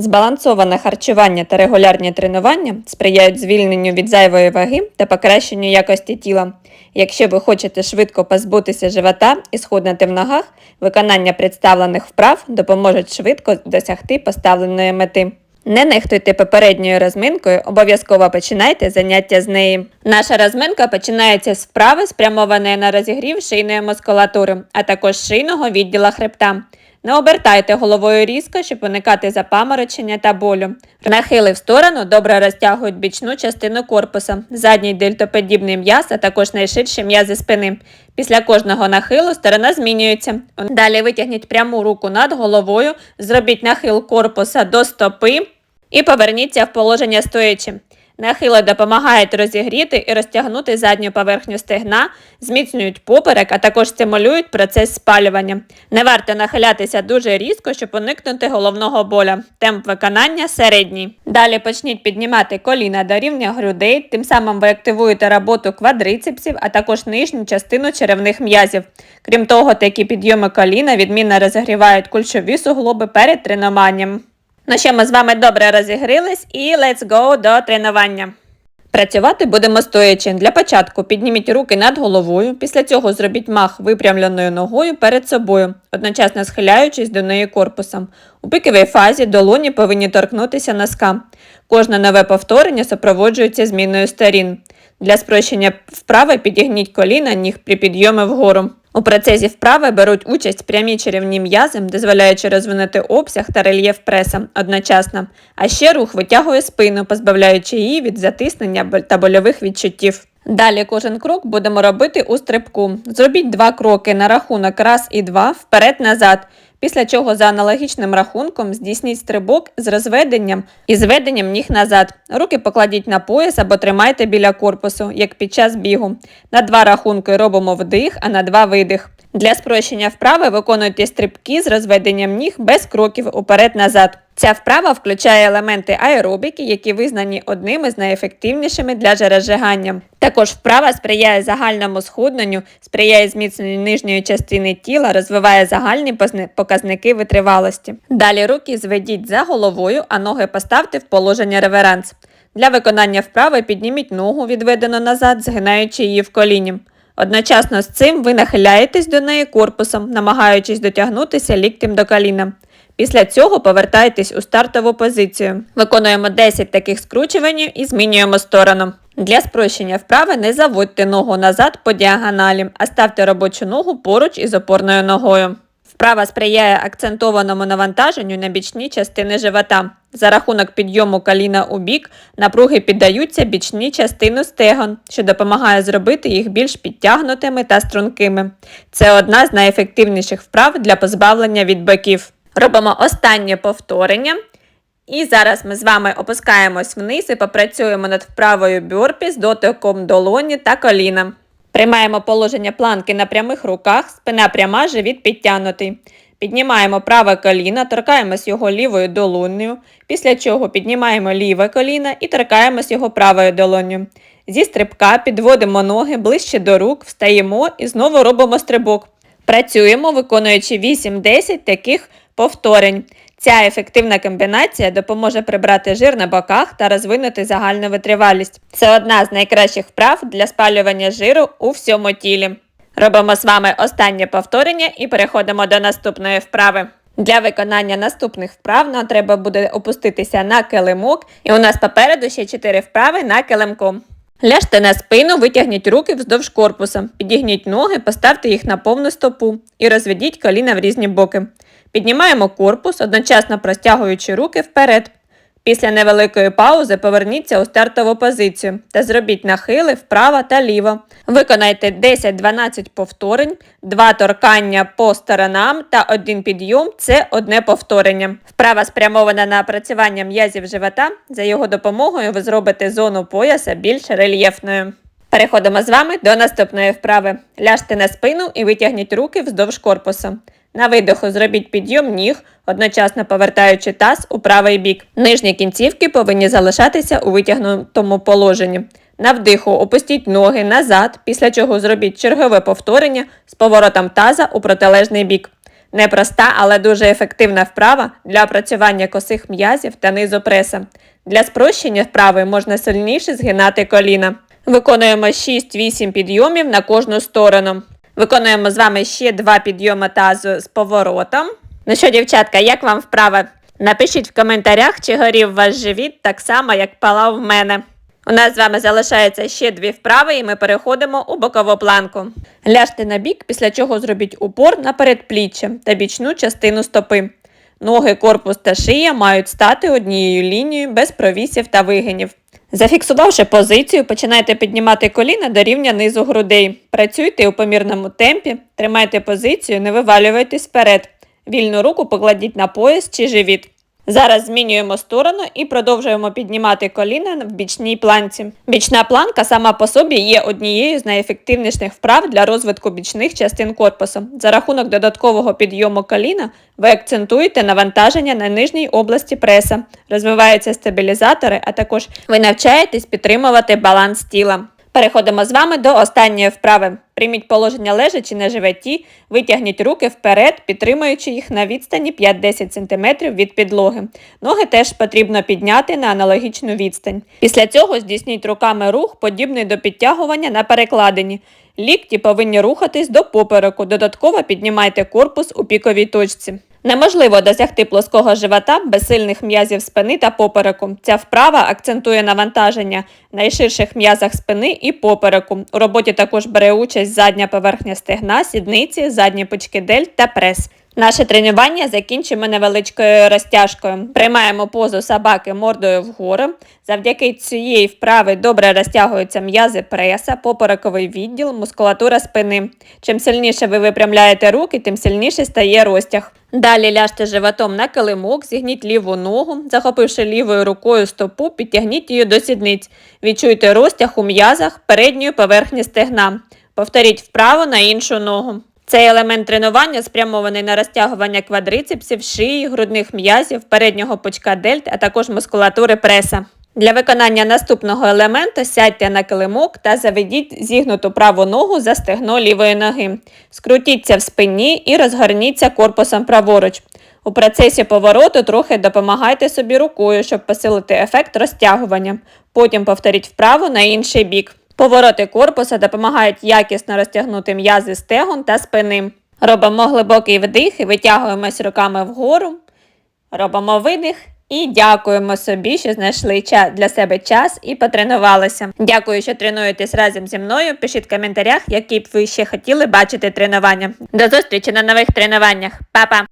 Збалансоване харчування та регулярні тренування сприяють звільненню від зайвої ваги та покращенню якості тіла. Якщо ви хочете швидко позбутися живота і схуднути в ногах, виконання представлених вправ допоможуть швидко досягти поставленої мети. Не нехтуйте попередньою розминкою, обов'язково починайте заняття з неї. Наша розминка починається з вправи, спрямованої на розігрів шийної мускулатури, а також шийного відділа хребта. Не обертайте головою різко, щоб уникати запаморочення та болю. Нахили в сторону добре розтягують бічну частину корпуса, задній дельтоподібний м'яз, а також найширші м'язи спини. Після кожного нахилу сторона змінюється. Далі витягніть пряму руку над головою, зробіть нахил корпуса до стопи і поверніться в положення стоячи. Нахили допомагають розігріти і розтягнути задню поверхню стегна, зміцнюють поперек, а також стимулюють процес спалювання. Не варто нахилятися дуже різко, щоб уникнути головного боля. Темп виконання середній. Далі почніть піднімати коліна до рівня грудей, тим самим ви активуєте роботу квадрицепсів, а також нижню частину черевних м'язів. Крім того, такі підйоми коліна відмінно розігрівають кульшові суглоби перед тренуванням. Ну що, ми з вами добре розігрілись і let's go до тренування. Працювати будемо стоячи. Для початку підніміть руки над головою, після цього зробіть мах випрямленою ногою перед собою, одночасно схиляючись до неї корпусом. У пиковій фазі долоні повинні торкнутися носка. Кожне нове повторення супроводжується зміною сторін. Для спрощення вправи підігніть коліна ніг при підйомі вгору. У процесі вправи беруть участь прямі черевні м'язи, дозволяючи розвинути обсяг та рельєф преса одночасно, а ще рух витягує спину, позбавляючи її від затиснення та больових відчуттів. Далі кожен крок будемо робити у стрибку. Зробіть два кроки на рахунок раз і два вперед-назад. Після чого за аналогічним рахунком здійсніть стрибок з розведенням і зведенням ніг назад. Руки покладіть на пояс або тримайте біля корпусу, як під час бігу. На два рахунки робимо вдих, а на два видих. Для спрощення вправи виконуйте стрибки з розведенням ніг без кроків уперед-назад. Ця вправа включає елементи аеробіки, які визнані одними з найефективнішими для жарозжигання. Також вправа сприяє загальному схудненню, сприяє зміцненню нижньої частини тіла, розвиває загальні показники витривалості. Далі руки зведіть за головою, а ноги поставте в положення реверанс. Для виконання вправи підніміть ногу, відведено назад, згинаючи її в коліні. Одночасно з цим ви нахиляєтесь до неї корпусом, намагаючись дотягнутися ліктем до коліна. Після цього повертаєтесь у стартову позицію. Виконуємо 10 таких скручувань і змінюємо сторону. Для спрощення вправи не заводьте ногу назад по діагоналі, а ставте робочу ногу поруч із опорною ногою. Вправа сприяє акцентованому навантаженню на бічні частини живота. За рахунок підйому коліна у бік напруги піддаються бічні частини стегон, що допомагає зробити їх більш підтягнутими та стрункими. Це одна з найефективніших вправ для позбавлення від боків. Робимо останнє повторення. І зараз ми з вами опускаємось вниз і попрацюємо над вправою бюрпі з дотиком долоні та коліна. Приймаємо положення планки на прямих руках, спина пряма, живіт підтягнутий. Піднімаємо праве коліно, торкаємось його лівою долонею, після чого піднімаємо ліве коліно і торкаємось його правою долонею. Зі стрибка підводимо ноги ближче до рук, встаємо і знову робимо стрибок. Працюємо, виконуючи 8-10 таких повторень. Ця ефективна комбінація допоможе прибрати жир на боках та розвинути загальну витривалість. Це одна з найкращих вправ для спалювання жиру у всьому тілі. Робимо з вами останнє повторення і переходимо до наступної вправи. Для виконання наступних вправ нам треба буде опуститися на килимок, і у нас попереду ще 4 вправи на килимку. Ляжте на спину, витягніть руки вздовж корпуса, підігніть ноги, поставте їх на повну стопу і розведіть коліна в різні боки. Піднімаємо корпус, одночасно простягуючи руки вперед. Після невеликої паузи поверніться у стартову позицію та зробіть нахили вправо та ліво. Виконайте 10-12 повторень, 2 торкання по сторонам та один підйом це одне повторення. Вправа спрямована на опрацювання м'язів живота. За його допомогою ви зробите зону пояса більш рельєфною. Переходимо з вами до наступної вправи. Ляжте на спину і витягніть руки вздовж корпусу. На видоху зробіть підйом ніг, одночасно повертаючи таз у правий бік. Нижні кінцівки повинні залишатися у витягнутому положенні. На вдиху опустіть ноги назад, після чого зробіть чергове повторення з поворотом таза у протилежний бік. Непроста, але дуже ефективна вправа для опрацювання косих м'язів та низу преса. Для спрощення вправи можна сильніше згинати коліна. Виконуємо 6-8 підйомів на кожну сторону. Виконуємо з вами ще два підйоми тазу з поворотом. Ну що, дівчатка, як вам вправа? Напишіть в коментарях, чи горів ваш живіт так само, як палав в мене. У нас з вами залишається ще дві вправи, і ми переходимо у бокову планку. Ляжте на бік, після чого зробіть упор на передпліччя та бічну частину стопи. Ноги, корпус та шия мають стати однією лінією без провісів та вигинів. Зафіксувавши позицію, починайте піднімати коліна до рівня низу грудей. Працюйте у помірному темпі, тримайте позицію, не вивалюйтесь вперед. Вільну руку покладіть на пояс чи живіт. Зараз змінюємо сторону і продовжуємо піднімати коліна в бічній планці. Бічна планка сама по собі є однією з найефективніших вправ для розвитку бічних частин корпусу. За рахунок додаткового підйому коліна ви акцентуєте навантаження на нижній області преса, розвиваються стабілізатори, а також ви навчаєтесь підтримувати баланс тіла. Переходимо з вами до останньої вправи. Прийміть положення лежачи на животі, витягніть руки вперед, підтримуючи їх на відстані 5-10 см від підлоги. Ноги теж потрібно підняти на аналогічну відстань. Після цього здійсніть руками рух, подібний до підтягування на перекладині. Лікті повинні рухатись до попереку. Додатково піднімайте корпус у піковій точці. Неможливо досягти плоского живота без сильних м'язів спини та попереку. Ця вправа акцентує навантаження на найширших м'язах спини і попереку. У роботі також бере участь задня поверхня стегна, сідниці, задні пучки дель та прес. Наше тренування закінчимо невеличкою розтяжкою. Приймаємо позу собаки мордою вгору. Завдяки цієї вправи добре розтягуються м'язи преса, поперековий відділ, мускулатура спини. Чим сильніше ви випрямляєте руки, тим сильніше стає розтяг. Далі ляжте животом на килимок, зігніть ліву ногу, захопивши лівою рукою стопу, підтягніть її до сідниць. Відчуйте розтяг у м'язах передньої поверхні стегна. Повторіть вправо на іншу ногу. Цей елемент тренування спрямований на розтягування квадрицепсів, шиї, грудних м'язів, переднього пучка дельт, а також мускулатури преса. Для виконання наступного елементу сядьте на килимок та заведіть зігнуту праву ногу за стегно лівої ноги. Скрутіться в спині і розгорніться корпусом праворуч. У процесі повороту трохи допомагайте собі рукою, щоб посилити ефект розтягування. Потім повторіть вправо на інший бік. Повороти корпуса допомагають якісно розтягнути м'язи стегон та спини. Робимо глибокий вдих і витягуємось руками вгору. Робимо видих і дякуємо собі, що знайшли для себе час і потренувалися. Дякую, що тренуєтесь разом зі мною. Пишіть в коментарях, які б ви ще хотіли бачити тренування. До зустрічі на нових тренуваннях. Па-па!